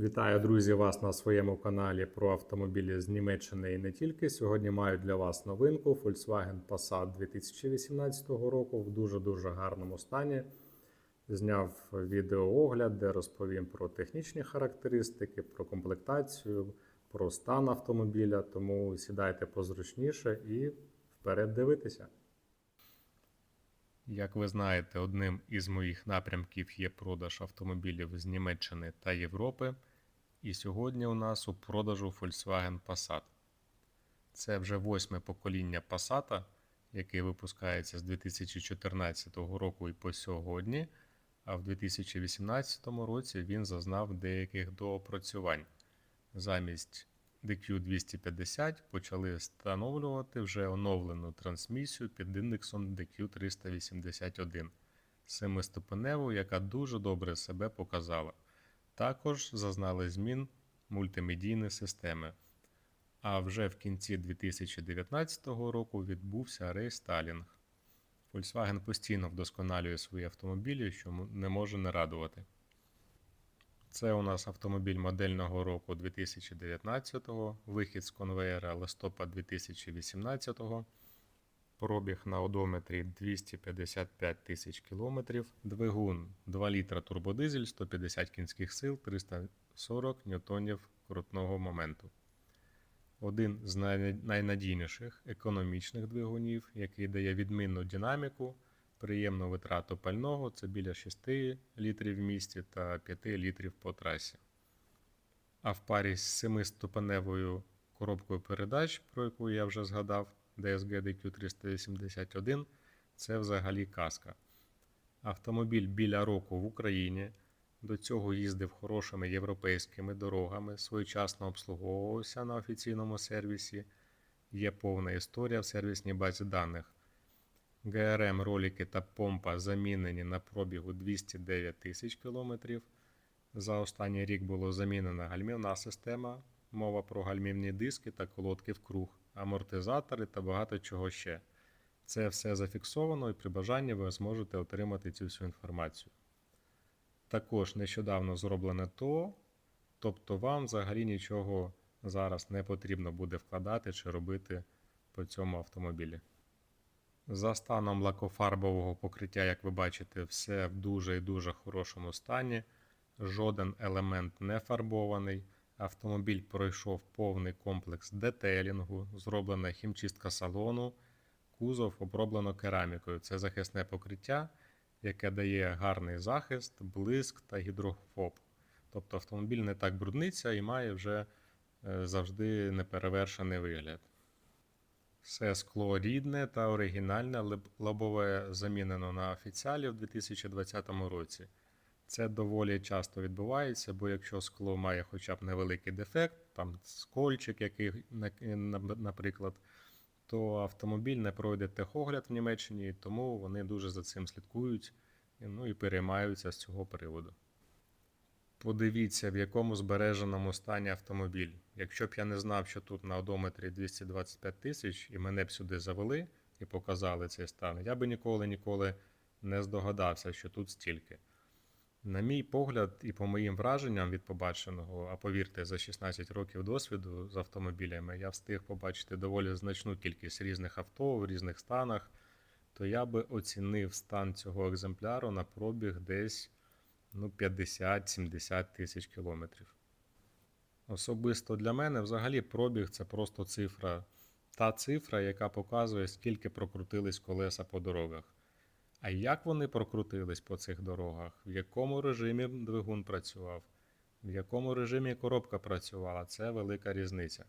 Вітаю, друзі, вас на своєму каналі про автомобілі з Німеччини і не тільки. Сьогодні маю для вас новинку Volkswagen Passat 2018 року в дуже-дуже гарному стані. Зняв відеоогляд, де розповім про технічні характеристики, про комплектацію, про стан автомобіля. Тому сідайте позручніше і вперед дивитися. Як ви знаєте, одним із моїх напрямків є продаж автомобілів з Німеччини та Європи. І сьогодні у нас у продажу Volkswagen Passat. Це вже восьме покоління Passat, який випускається з 2014 року і по сьогодні, а в 2018 році він зазнав деяких доопрацювань. Замість DQ250 почали встановлювати вже оновлену трансмісію під індексом DQ381 семиступеневу, яка дуже добре себе показала. Також зазнали змін мультимедійні системи. А вже в кінці 2019 року відбувся рейстайлінг. Volkswagen постійно вдосконалює свої автомобілі, що не може не радувати. Це у нас автомобіль модельного року 2019, вихід з конвеєра листопад 2018, пробіг на одометрі 255 тисяч кілометрів, двигун 2 літра турбодизель, 150 кінських сил, 340 ньютонів крутного моменту. Один з найнадійніших економічних двигунів, який дає відмінну динаміку, приємну витрату пального це біля 6 літрів в місті та 5 літрів по трасі. А в парі з 7-ступеневою коробкою передач, про яку я вже згадав, DSG DQ381 це взагалі казка. Автомобіль біля року в Україні. До цього їздив хорошими європейськими дорогами, своєчасно обслуговувався на офіційному сервісі. Є повна історія в сервісній базі даних. ГРМ, ролики та помпа замінені на пробігу 209 тисяч км. За останній рік було замінена гальмівна система, мова про гальмівні диски та колодки в круг, амортизатори та багато чого ще. Це все зафіксовано і при бажанні ви зможете отримати цю всю інформацію. Також нещодавно зроблене ТО, тобто вам взагалі нічого зараз не потрібно буде вкладати чи робити по цьому автомобілі. За станом лакофарбового покриття, як ви бачите, все в дуже і дуже хорошому стані. Жоден елемент не фарбований. Автомобіль пройшов повний комплекс детелінгу, зроблена хімчистка салону, кузов оброблено керамікою. Це захисне покриття яке дає гарний захист, блиск та гідрофоб. Тобто автомобіль не так брудниться і має вже е, завжди неперевершений вигляд. Все скло рідне та оригінальне лобове замінено на офіціалі в 2020 році. Це доволі часто відбувається, бо якщо скло має хоча б невеликий дефект, там скольчик, який, наприклад, то автомобіль не пройде техогляд в Німеччині, тому вони дуже за цим слідкують ну, і переймаються з цього приводу. Подивіться, в якому збереженому стані автомобіль. Якщо б я не знав, що тут на одометрі 225 тисяч і мене б сюди завели і показали цей стан, я би ніколи ніколи не здогадався, що тут стільки. На мій погляд, і по моїм враженням від побаченого, а повірте, за 16 років досвіду з автомобілями я встиг побачити доволі значну кількість різних авто в різних станах, то я би оцінив стан цього екземпляру на пробіг десь ну, 50-70 тисяч кілометрів. Особисто для мене взагалі пробіг це просто цифра. Та цифра, яка показує, скільки прокрутились колеса по дорогах. А як вони прокрутились по цих дорогах, в якому режимі двигун працював, в якому режимі коробка працювала, це велика різниця.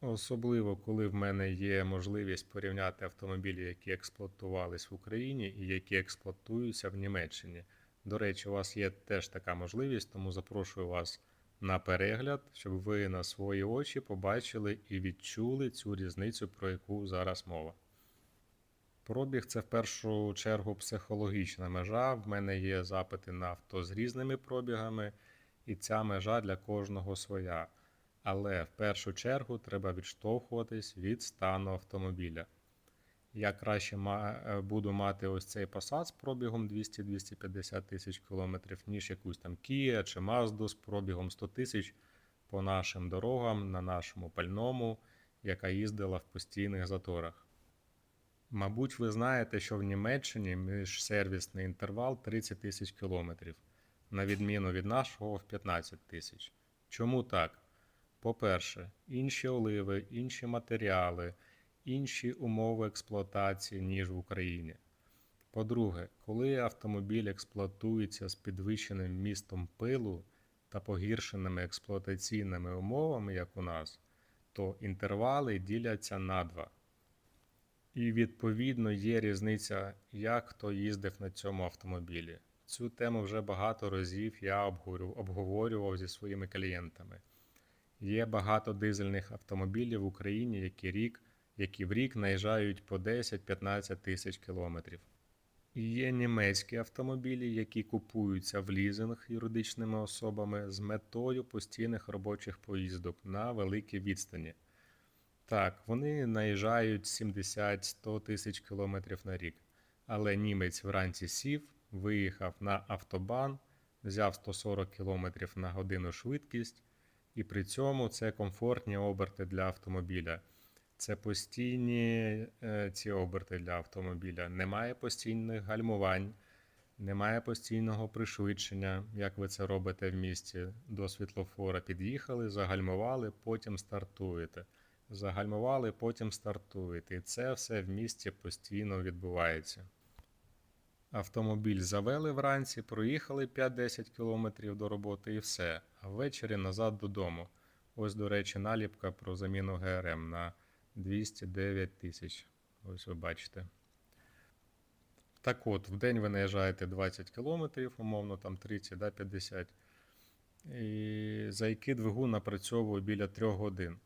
Особливо, коли в мене є можливість порівняти автомобілі, які експлуатувались в Україні і які експлуатуються в Німеччині. До речі, у вас є теж така можливість, тому запрошую вас на перегляд, щоб ви на свої очі побачили і відчули цю різницю, про яку зараз мова. Пробіг це в першу чергу психологічна межа. В мене є запити на авто з різними пробігами, і ця межа для кожного своя. Але в першу чергу треба відштовхуватись від стану автомобіля. Я краще е, буду мати ось цей Passat з пробігом 200-250 тисяч кілометрів, ніж якусь там Kia чи Mazda з пробігом 100 тисяч по нашим дорогам, на нашому пальному, яка їздила в постійних заторах. Мабуть, ви знаєте, що в Німеччині міжсервісний інтервал 30 тисяч кілометрів, на відміну від нашого в 15 тисяч. Чому так? По-перше, інші оливи, інші матеріали, інші умови експлуатації, ніж в Україні. По-друге, коли автомобіль експлуатується з підвищеним містом пилу та погіршеними експлуатаційними умовами, як у нас, то інтервали діляться на два. І відповідно є різниця, як хто їздив на цьому автомобілі. Цю тему вже багато разів я обговорював зі своїми клієнтами. Є багато дизельних автомобілів в Україні, які, рік, які в рік наїжджають по 10-15 тисяч кілометрів. І є німецькі автомобілі, які купуються в лізинг юридичними особами з метою постійних робочих поїздок на великій відстані. Так, вони наїжджають 70-100 тисяч кілометрів на рік. Але німець вранці сів, виїхав на автобан, взяв 140 км на годину швидкість, і при цьому це комфортні оберти для автомобіля. Це постійні е, ці оберти для автомобіля. Немає постійних гальмувань, немає постійного пришвидшення, як ви це робите в місті. До світлофора під'їхали, загальмували, потім стартуєте. Загальмували, потім стартуєте. І це все в місті постійно відбувається. Автомобіль завели вранці, проїхали 5-10 км до роботи і все. А ввечері назад додому. Ось, до речі, наліпка про заміну ГРМ на 209 тисяч. Ось ви бачите. Так от, в день ви наїжджаєте 20 км, умовно, там 30, да, 50. І за які двигун напрацьовує біля 3 годин.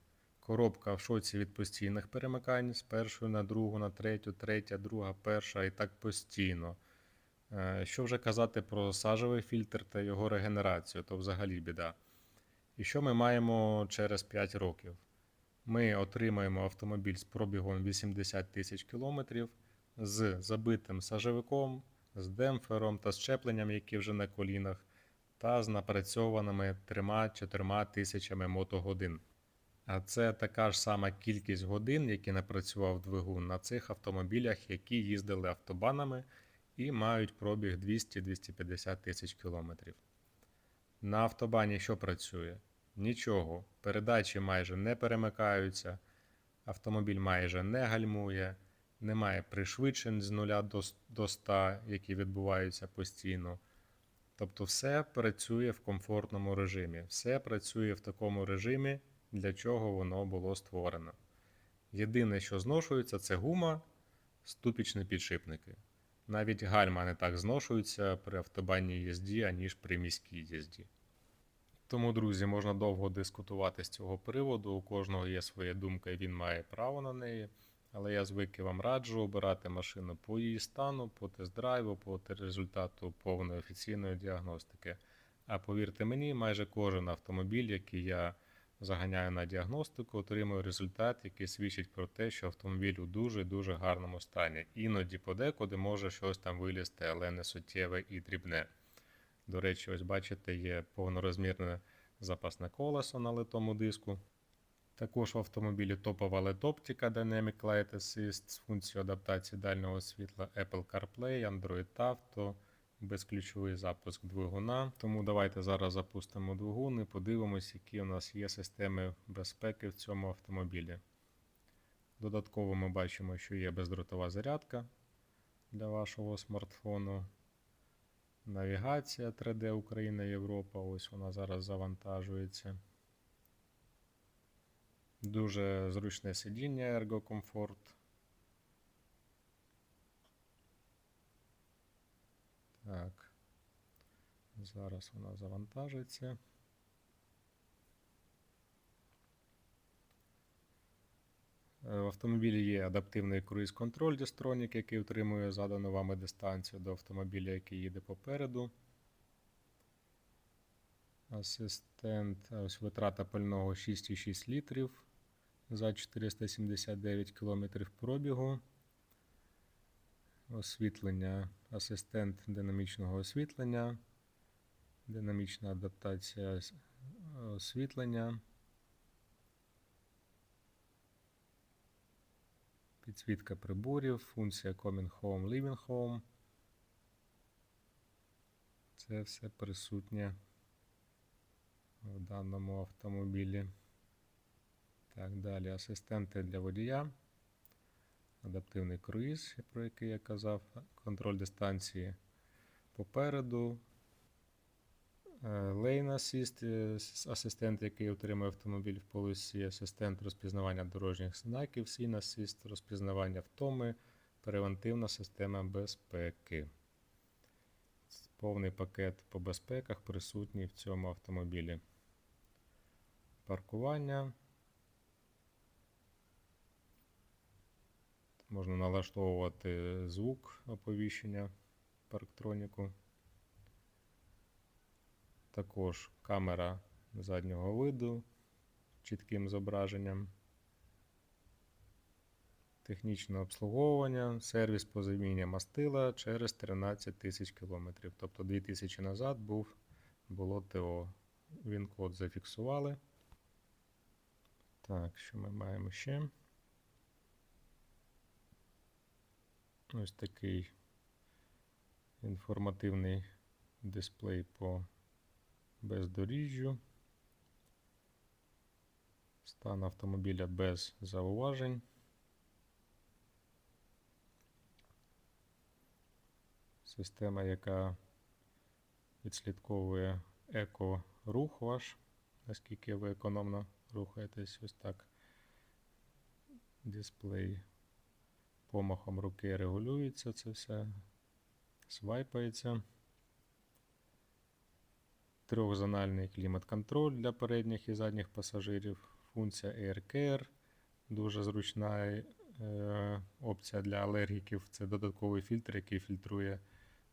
Коробка в шоці від постійних перемикань з першої на другу, на третю, третя, друга, перша і так постійно. Е, Що вже казати про сажевий фільтр та його регенерацію, то взагалі біда. І що ми маємо через 5 років? Ми отримаємо автомобіль з пробігом 80 тисяч кілометрів, з забитим сажевиком, з демпфером та щепленням, які вже на колінах, та з напрацьованими 3-4 тисячами мотогодин. А це така ж сама кількість годин, які напрацював двигун на цих автомобілях, які їздили автобанами і мають пробіг 200-250 тисяч кілометрів. На автобані що працює? Нічого. Передачі майже не перемикаються, автомобіль майже не гальмує, немає пришвидшень з 0 до до 100, які відбуваються постійно. Тобто все працює в комфортному режимі, все працює в такому режимі, для чого воно було створено. Єдине, що зношується, це гума, ступічні підшипники. Навіть гальма не так зношуються при автобанній їзді, аніж при міській їзді. Тому, друзі, можна довго дискутувати з цього приводу. У кожного є своя думка, і він має право на неї. Але я звики вам раджу обирати машину по її стану, по тест-драйву, по результату повної офіційної діагностики. А повірте мені, майже кожен автомобіль, який я заганяю на діагностику, отримує результат, який свідчить про те, що автомобіль у дуже-дуже гарному стані. Іноді подекуди може щось там вилізти, але не суттєве і дрібне. До речі, ось бачите, є повнорозмірне запасне колесо на литому диску. Також в автомобілі топова LED-оптика Dynamic Light Assist з функцією адаптації дальнього світла Apple CarPlay, Android Auto, безключовий запуск двигуна. Тому давайте зараз запустимо двигун і подивимось, які у нас є системи безпеки в цьому автомобілі. Додатково ми бачимо, що є бездротова зарядка для вашого смартфону. Навігація 3D Україна Європа. Ось вона зараз завантажується. Дуже зручне сидіння Ergo Comfort. Так. Зараз вона завантажиться. Е, В автомобілі є адаптивний круїз-контроль Distronic, який утримує задану вами дистанцію до автомобіля, який їде попереду. Асистент, ось витрата пального 6,6 літрів за 479 км пробігу. Освітлення, асистент динамічного освітлення, динамічна адаптація освітлення. Підсвітка приборів, функція Coming Home, Living Home. Це все присутнє в даному автомобілі. Так, далі асистенти для водія, адаптивний круїз, про який я казав, контроль дистанції попереду, е, Lane Assist, е, асистент, який отримує автомобіль в полосі, асистент розпізнавання дорожніх знаків, Scene Assist, розпізнавання втоми, превентивна система безпеки. Повний пакет по безпеках присутній в цьому автомобілі. Паркування. Можна налаштовувати звук оповіщення парктроніку. Також камера заднього виду чітким зображенням. Технічне обслуговування, сервіс по заміні мастила через 13 тисяч кілометрів. Тобто 2000 назад був, було ТО. Він код зафіксували. Так, що ми маємо ще? Ось такий інформативний дисплей по бездоріжжю. Стан автомобіля без зауважень. Система, яка відслідковує еко-рух ваш, наскільки ви економно рухаєтесь, ось так. Дисплей помахом руки регулюється це все, свайпається. Трьохзональний клімат-контроль для передніх і задніх пасажирів. Функція Air Care. Дуже зручна е, опція для алергіків. Це додатковий фільтр, який фільтрує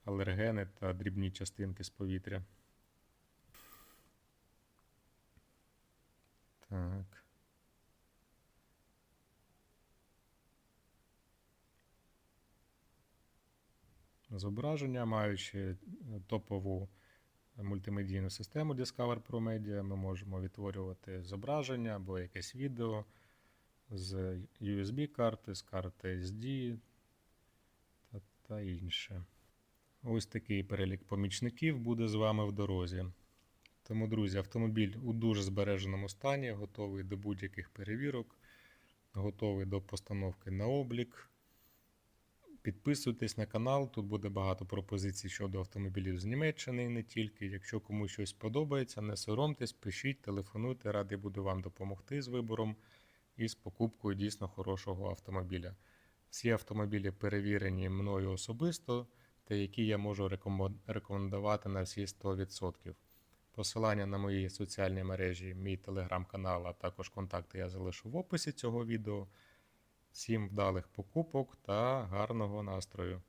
алергени та дрібні частинки з повітря. Так. Зображення, маючи е, топову мультимедійну систему Discover Pro Media, ми можемо відтворювати зображення або якесь відео з USB-карти, з карти SD та, та інше. Ось такий перелік помічників буде з вами в дорозі. Тому, друзі, автомобіль у дуже збереженому стані, готовий до будь-яких перевірок, готовий до постановки на облік. Підписуйтесь на канал, тут буде багато пропозицій щодо автомобілів з Німеччини не тільки. Якщо комусь щось подобається, не соромтесь, пишіть, телефонуйте, радий буду вам допомогти з вибором і з покупкою дійсно хорошого автомобіля. Всі автомобілі перевірені мною особисто, та які я можу рекомендувати на всі 100%. Посилання на мої соціальні мережі, мій телеграм-канал, а також контакти я залишу в описі цього відео. Всім вдалих покупок та гарного настрою!